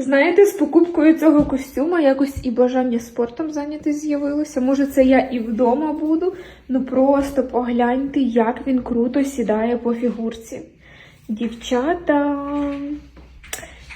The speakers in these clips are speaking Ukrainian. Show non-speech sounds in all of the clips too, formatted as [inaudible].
Знаєте, з покупкою цього костюма якось і бажання спортом зайняти з'явилося. Може, це я і вдома буду. Ну просто погляньте, як він круто сідає по фігурці. Дівчата.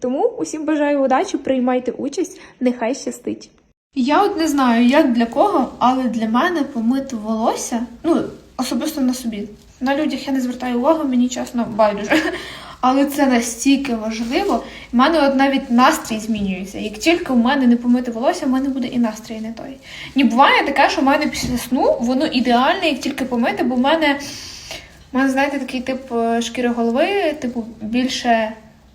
Тому усім бажаю удачі, приймайте участь, нехай щастить. Я от не знаю, як для кого, але для мене помити волосся, ну, особисто на собі. На людях я не звертаю увагу, мені чесно байдуже. Але це настільки важливо. У мене от навіть настрій змінюється. Як тільки в мене не помити волосся, в мене буде і настрій не той. Ні, буває таке, що в мене після сну воно ідеальне, як тільки помити, бо в мене, в мене знаєте, такий тип е, шкіри голови, типу, більше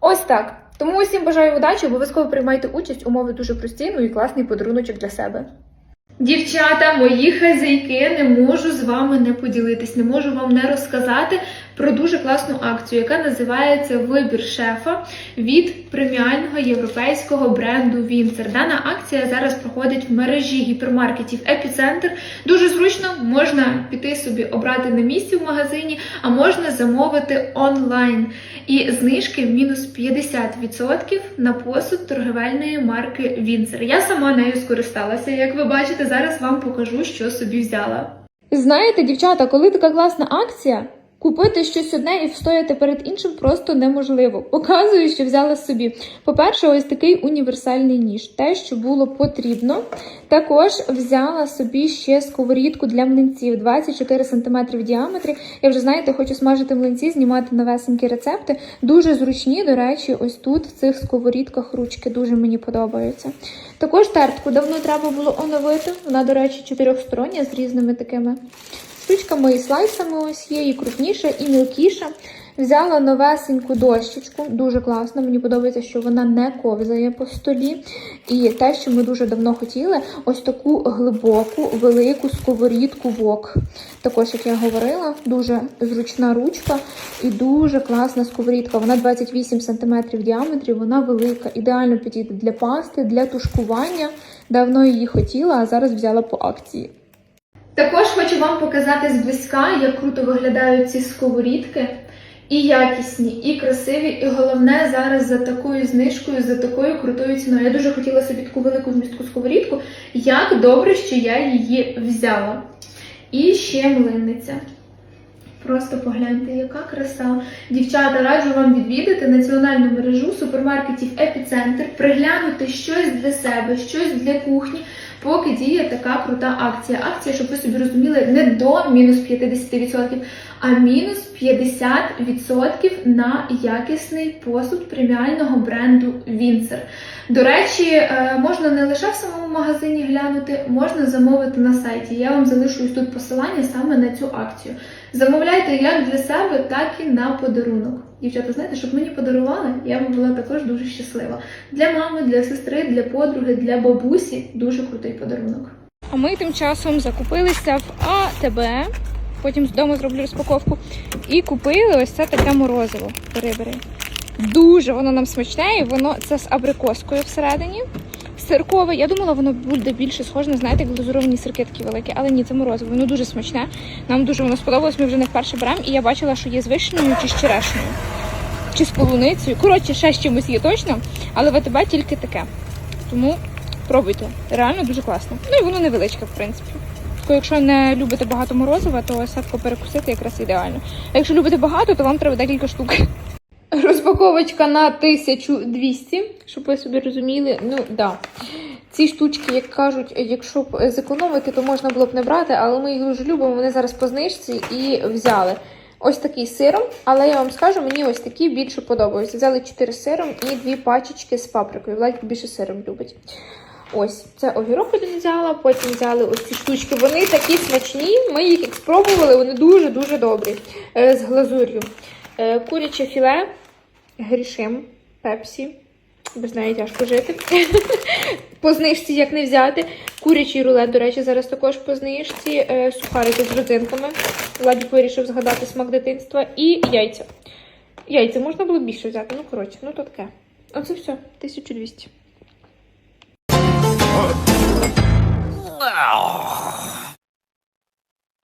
Ось так. Тому усім бажаю удачі, обов'язково приймайте участь, умови дуже прості, ну і класний подаруночок для себе. Дівчата, мої хазяйки, не можу з вами не поділитись, не можу вам не розказати про дуже класну акцію, яка називається Вибір шефа від преміального європейського бренду Вінцер. Дана акція зараз проходить в мережі гіпермаркетів Епіцентр. Дуже зручно можна піти собі обрати на місці в магазині, а можна замовити онлайн. І знижки мінус 50% на посуд торговельної марки Вінцер. Я сама нею скористалася. Як ви бачите, зараз вам покажу, що собі взяла. Знаєте, дівчата, коли така класна акція, купити щось одне і встояти перед іншим просто неможливо. Показую, що взяла собі. По-перше, ось такий універсальний ніж, те, що було потрібно. Також взяла собі ще сковорідку для млинців 24 см в діаметрі. Я вже знаєте, хочу смажити млинці, знімати новесенькі рецепти. Дуже зручні, до речі, ось тут в цих сковорідках ручки дуже мені подобаються. Також тертку давно треба було оновити. Вона, до речі, чотирьохстороння з різними такими штучками і слайсами ось є, і крупніша, і мілкіша. Взяла новесеньку дощечку, дуже класно. Мені подобається, що вона не ковзає по столі. І те, що ми дуже давно хотіли, ось таку глибоку, велику сковорідку вок. Також, як я говорила, дуже зручна ручка і дуже класна сковорідка. Вона 28 см в діаметрі, вона велика, ідеально підійде для пасти, для тушкування. Давно її хотіла, а зараз взяла по акції. Також хочу вам показати зблизька, як круто виглядають ці сковорідки. І якісні, і красиві, і головне зараз за такою знижкою, за такою крутою ціною. Я дуже хотіла собі таку велику вмістку сковорідку. Як добре, що я її взяла. І ще млинниця. Просто погляньте, яка краса. Дівчата, раджу вам відвідати національну мережу супермаркетів Епіцентр, приглянути щось для себе, щось для кухні, поки діє така крута акція. Акція, щоб ви собі розуміли, не до мінус 50%, а мінус 50% на якісний посуд преміального бренду Вінцер. До речі, е, можна не лише в самому магазині глянути, можна замовити на сайті. Я вам залишу тут посилання саме на цю акцію. Замовляйте як для себе, так і на подарунок. Дівчата, знаєте, щоб мені подарували, я б була також дуже щаслива. Для мами, для сестри, для подруги, для бабусі дуже крутий подарунок. А ми тим часом закупилися в АТБ. потім вдома зроблю розпаковку. І купили ось це таке морозиво. Бери, бери. Дуже воно нам смачне, і воно це з абрикоскою всередині. Сиркове. Я думала, воно буде більше схоже, на, знаєте, як глазуровані сирки такі великі, але ні, це морозиво. Воно дуже смачне. Нам дуже воно сподобалось. Ми вже не вперше беремо, і я бачила, що є з вишнею чи з черешнею. Чи з полуницею. Коротше, ще з чимось є точно, але ВТБ тільки таке. Тому пробуйте. Реально дуже класно. Ну і воно невеличке, в принципі. Якщо не любите багато морозива, то садко перекусити якраз ідеально. А якщо любите багато, то вам треба декілька штук. Розпаковочка на 1200, щоб ви собі розуміли. Ну, да. Ці штучки, як кажуть, якщо б зекономити, то можна було б не брати, але ми їх дуже любимо. Вони зараз по знижці і взяли. Ось такий сиром, але я вам скажу, мені ось такі більше подобаються. Взяли 4 сиром і дві пачечки з паприкою. Владик більше сиром любить. Ось, це огірок один взяла, потім взяли ось ці штучки. Вони такі смачні. Ми їх спробували, вони дуже-дуже добрі. Е, з глазур'ю. Е, куряче філе, грішим пепсі. Без неї тяжко жити. [laughs] по знижці як не взяти. Курячий рулет, до речі, зараз також по знижці. Е, сухарики з родинками. Владік вирішив згадати смак дитинства. І яйця. Яйця можна було більше взяти. Ну, коротше, ну то таке. Оце все. 1200.